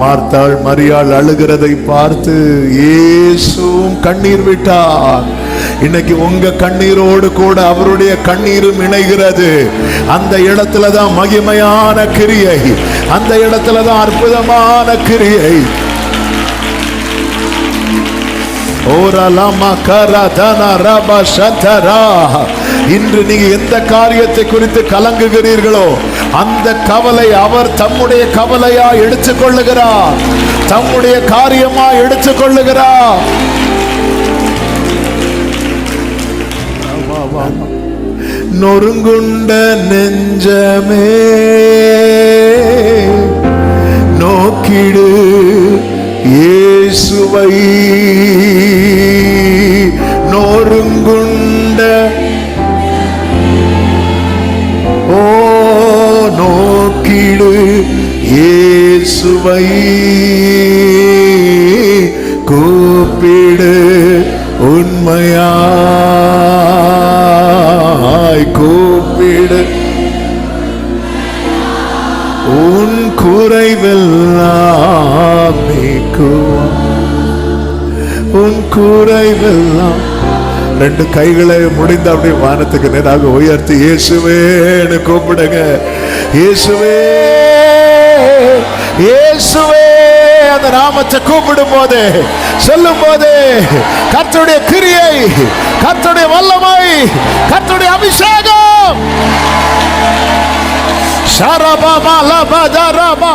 மார்த்தாள் மரியாள் அழுகிறதை பார்த்து இயேசுவும் கண்ணீர் விட்டார். இன்னைக்கு உங்க கண்ணீரோடு கூட அவருடைய கண்ணீரும் இணைகிறது. அந்த இடத்துல தான் மகிமையான கிரியை. அந்த இடத்துல தான் அற்புதமான கிரியை. இன்று நீங்க எந்த காரியத்தை குறித்து கலங்குகிறீர்களோ அந்த கவலை அவர் தம்முடைய கவலையா எடுத்துக்கொள்ளுகிறார் தம்முடைய காரியமா எடுத்துக் கொள்ளுகிறார் நொறுங்குண்ட நெஞ்சமே நோக்கிடு இயேசுவை இயேசுவை கூப்பிடு உண்மையாய் கூப்பிடு. உன் குறைவெல்லாம் நீக்குவார் உன் குறைவெல்லாம். ரெண்டு கைகளை முடிந்து அப்படியே வானத்துக்கு நேராக உயர்த்தி இயேசுவேன்னு கூப்பிடுங்க. இயேசுவே இயேசுவே அந்த நாமத்தை கூப்பிடும் போது சொல்லும் போது கர்த்தருடைய கிரியை கர்த்தருடைய வல்லமை கர்த்தருடைய அபிஷேகம். ஷரபா லபா